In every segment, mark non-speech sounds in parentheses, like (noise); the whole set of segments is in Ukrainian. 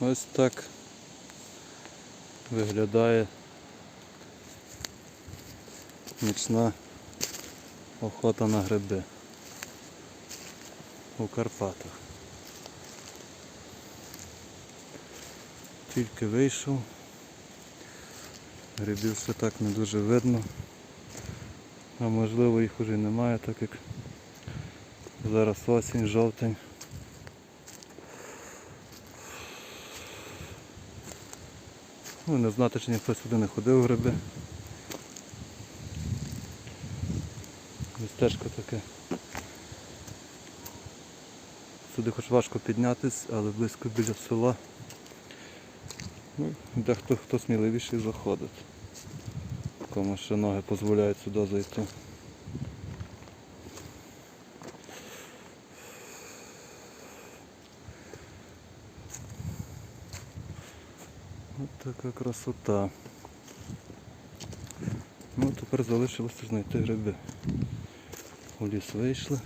Ось так виглядає нічна охота на гриби у Карпатах. Тільки вийшов, грибів ще так не дуже видно, а можливо їх уже немає, так як зараз осінь, жовтень. Ну, не знати, чи ніхто сюди не ходив гриби. Містечко таке. Сюди хоч важко піднятись, але близько біля села. Ну, дехто хто сміливіший заходить. Кому ще ноги дозволяють сюди зайти. Така красота. Ну, тепер залишилося знайти гриби. У ліс вийшли.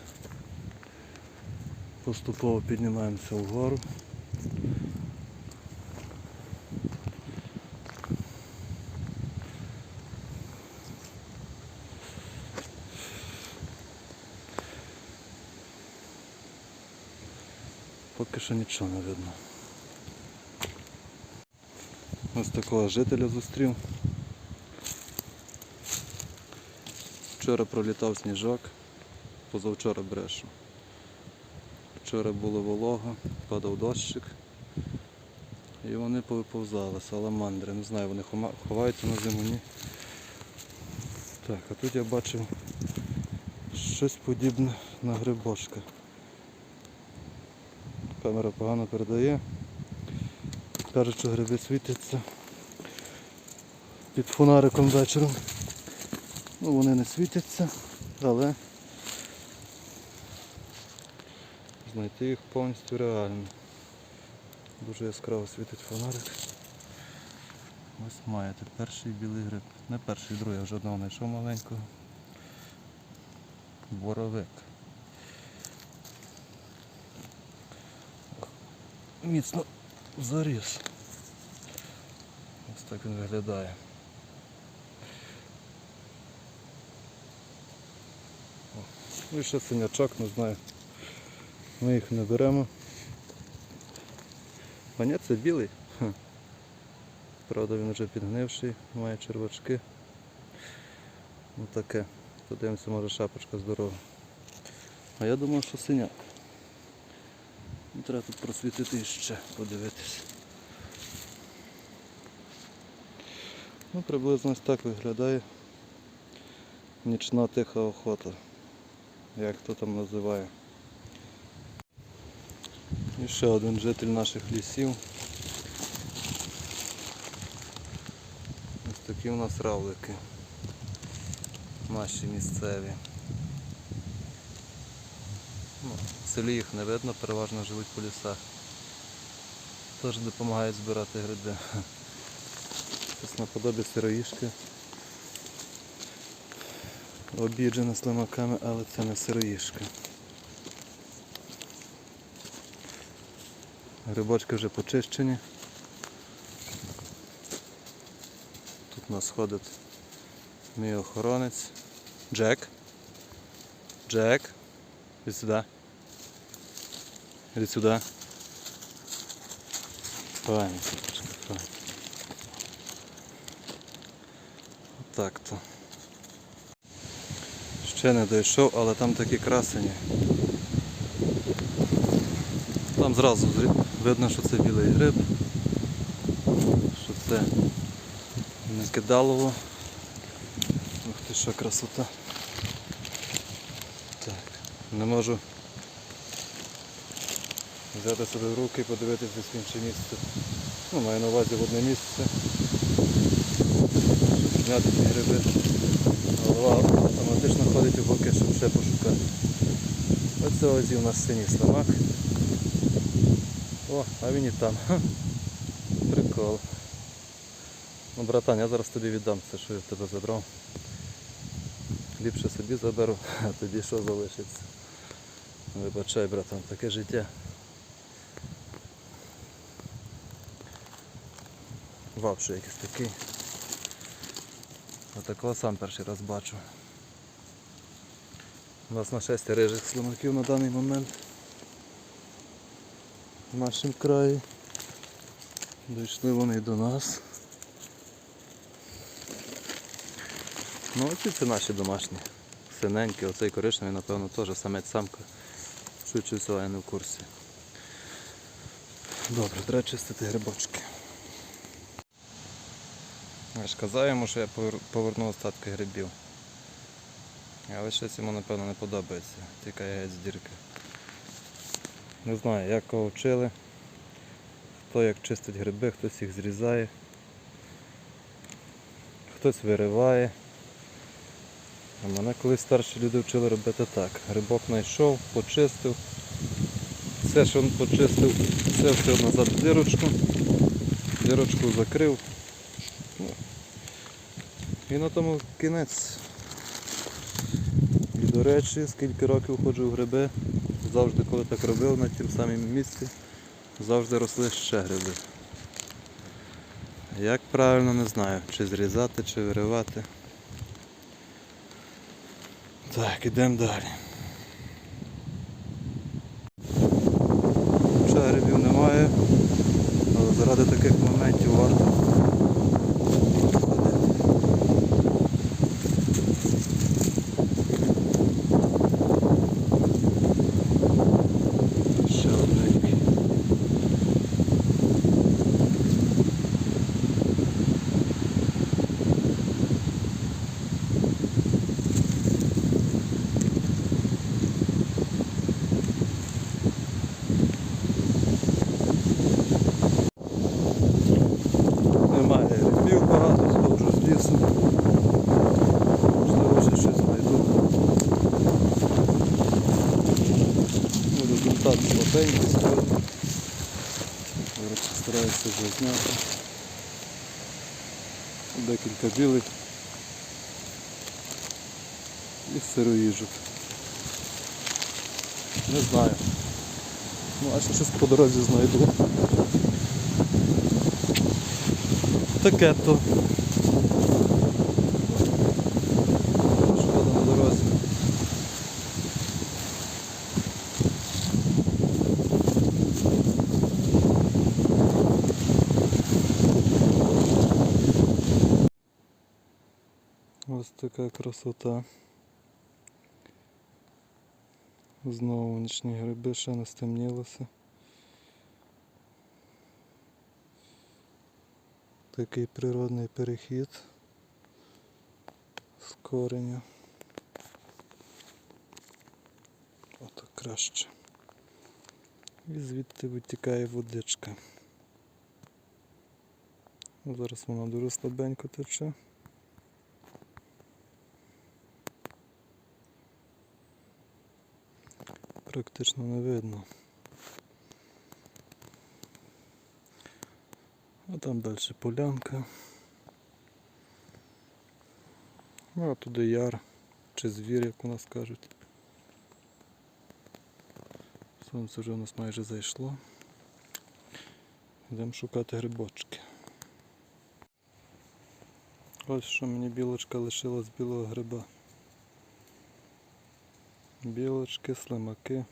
Поступово піднімаємося вгору. Поки що нічого не видно. Ось такого жителя зустрів. Вчора пролітав сніжок, позавчора брешу. Вчора було волого, падав дощик. І вони повиповзали, саламандри. Не знаю, вони ховаються на зиму, ні. Так, а тут я бачив щось подібне на грибочка. Камера погано передає. Кажуть, що гриби світяться під фонариком вечором. Ну вони не світяться, але знайти їх повністю реально. Дуже яскраво світить фонарик. Ось маєте перший білий гриб. Не перший, другий, я вже одного знайшов маленького. Боровик. Міцно заріс. Ось так він виглядає. І ще синячок, не знаю. Ми їх не беремо. А ні, це білий. Хм. Правда він вже підгнивший, має червачки. Ну таке. Подивимося, може шапочка здорова. А я думав, що синяк. Ну, Треба тут просвітити іще, подивитись. Ну, приблизно ось так виглядає нічна тиха охота, як хто там називає. І ще один житель наших лісів. Ось такі у нас равлики. Наші місцеві. Ну, в селі їх не видно, переважно живуть по лісах. Теж допомагають збирати гриби. Щось наподобі сироїшки. Обіджена слимаками, але це не сироїшка. Грибочки вже почищені. Тут у нас ходить мій охоронець. Джек. Джек. Иди сюда. Иди сюда. Файно. Отак то. Ще не дійшов, але там такі красені. Там зразу видно, що це білий гриб, що це не кидалово. Ух ти, що красота. Так, не можу взяти себе в руки подивитися в інше місце. Ну, маю на увазі в одне місце. Щоб зняти ті гриби. Голова автоматично ходить у боки, щоб ще пошукати. Оце ось у нас синій слимак. О, а він і там. Прикол. Ну, братан, я зараз тобі віддам все, що я в тебе забрав. Ліпше собі заберу, (laughs) а тобі що залишиться. Вибачай, братан, таке життя. Вапший якийсь такий. Отакого сам перший раз бачу. У нас на шесті рижих слимаків на даний момент в нашому краї. Дійшли вони до нас. Ну оці це наші домашні. Синенькі, оцей коричневий, напевно, теж самець самка. Швидше всього я не в курсі. Добре, треба чистити грибочки. Я ж казав йому, що я повер- поверну остатки грибів. Але щось йому напевно не подобається. Тікає геть з дірки. Не знаю, як кого вчили. Хто як чистить гриби, хтось їх зрізає, хтось вириває. А мене колись старші люди вчили робити так. Грибок знайшов, почистив. Все, що він почистив, все все назад в дирочку. Дирочку закрив. І на тому кінець. І до речі, скільки років ходжу в гриби, завжди коли так робив на тім самому місці, завжди росли ще гриби. Як правильно не знаю, чи зрізати, чи виривати. Так, ідемо далі. Хоча грибів немає, але заради таких моментів варто ходити. Ще одненький. Немає грибів багато, сходжу з лісу. Можливо, ще щось знайду. Ну, результат слабенький сьогодні. Стараюся вже зняти. Декілька білих і сироїжок. Не знаю. Ну, а ще щось по дорозі знайду. Таке то. Шкода на дорозі. Ось така красота. Знову нічні гриби ще не стемнілося. Такий природний перехід з кореня. Ото краще. І звідти витікає водичка. Зараз вона дуже слабенько тече. Практично не видно. А там далі полянка. Ну а туди яр чи звір, як у нас кажуть. Сонце вже у нас майже зайшло. Йдемо шукати грибочки. Ось що мені білочка лишила з білого гриба. Білочки, слимаки.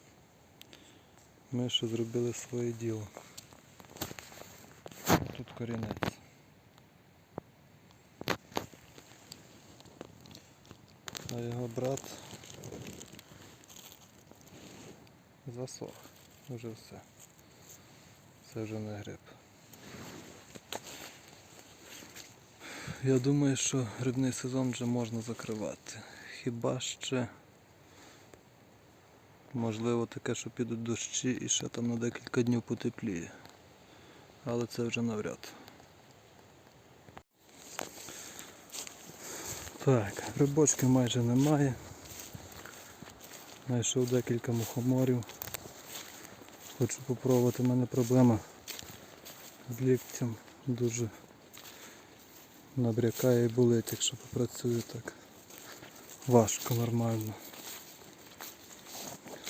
Ми ще зробили своє діло. Тут корінець. А його брат засох. Уже все. Це вже не гриб. Я думаю, що грибний сезон вже можна закривати. Хіба ще можливо таке, що підуть дощі і ще там на декілька днів потепліє. Але це вже навряд. Так, грибочків майже немає. Знайшов декілька мухоморів. Хочу попробувати, У мене проблема з ліктем дуже набрякає і болить, якщо попрацюю так важко, нормально.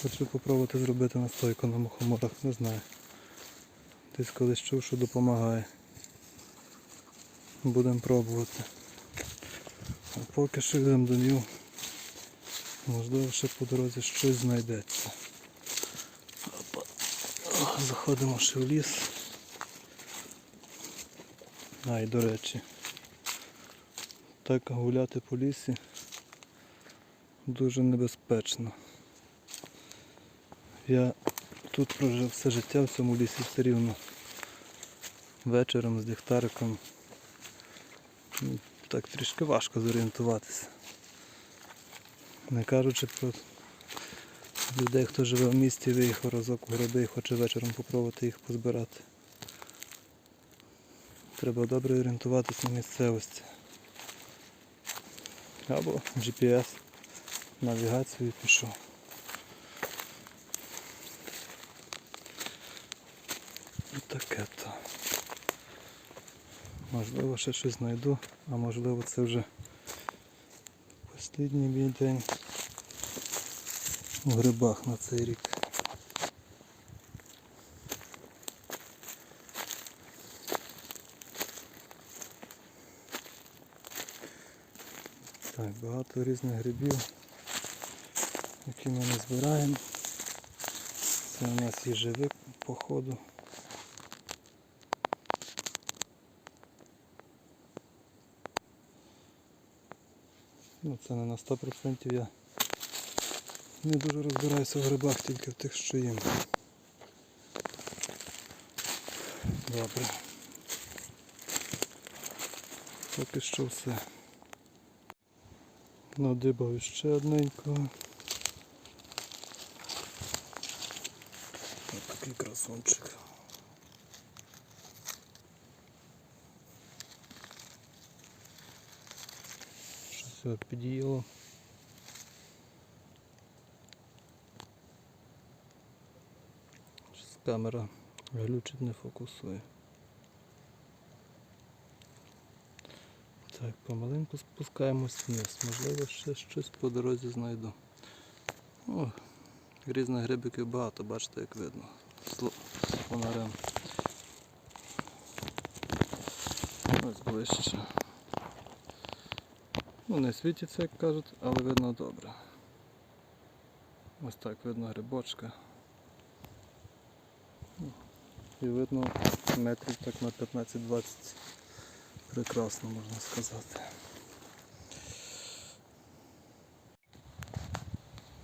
Хочу попробувати зробити настойку на мухоморах, не знаю. Десь колись чув, що допомагає. Будемо пробувати. А поки що йдемо до нього. Можливо, ще по дорозі щось знайдеться. Опа. Заходимо ще в ліс. А, і до речі, так гуляти по лісі дуже небезпечно. Я тут прожив все життя в цьому лісі все рівно. Вечором з ліхтариком. Ну, Так трішки важко зорієнтуватися. Не кажучи про людей, хто живе в місті, виїхав разок у гриби і хоче вечором попробувати їх позбирати. Треба добре орієнтуватися на місцевості. Або GPS, навігацію пішов. Таке то. Можливо, ще щось знайду, а можливо це вже останній мій день у грибах на цей рік. Так, багато різних грибів, які ми не збираємо. Це у нас їжевик по ходу. Ну це не на 100% я не дуже розбираюся в грибах, тільки в тих, що їм. Добре. Поки що все. Надибав ще одненького. Ось такий красунчик. Його під'їло. Камера глючить не фокусує. Так, помаленьку спускаємось вниз. Можливо, ще щось по дорозі знайду. О, різних грибиків багато, бачите, як видно. Фонарем. Ось ближче. Ну, не світиться, як кажуть, але видно добре. Ось так видно грибочка. І видно метрів так на 15-20 прекрасно можна сказати.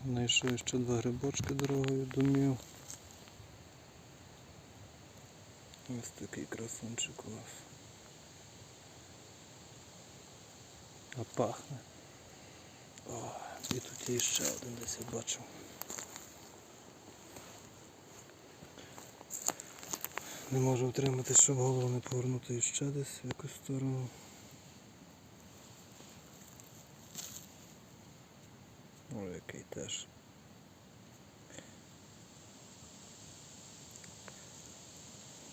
Знайшов ще два грибочки дорогою домів. Ось такий красунчик у вас. А пахне. О, і тут є ще один десь я бачив. Не можу втримати, щоб голову не повернути ще десь в якусь сторону. О, який теж.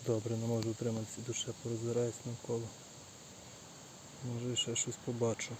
Добре, не можу втриматися, душе порозбираюсь навколо. Може ще щось побачу.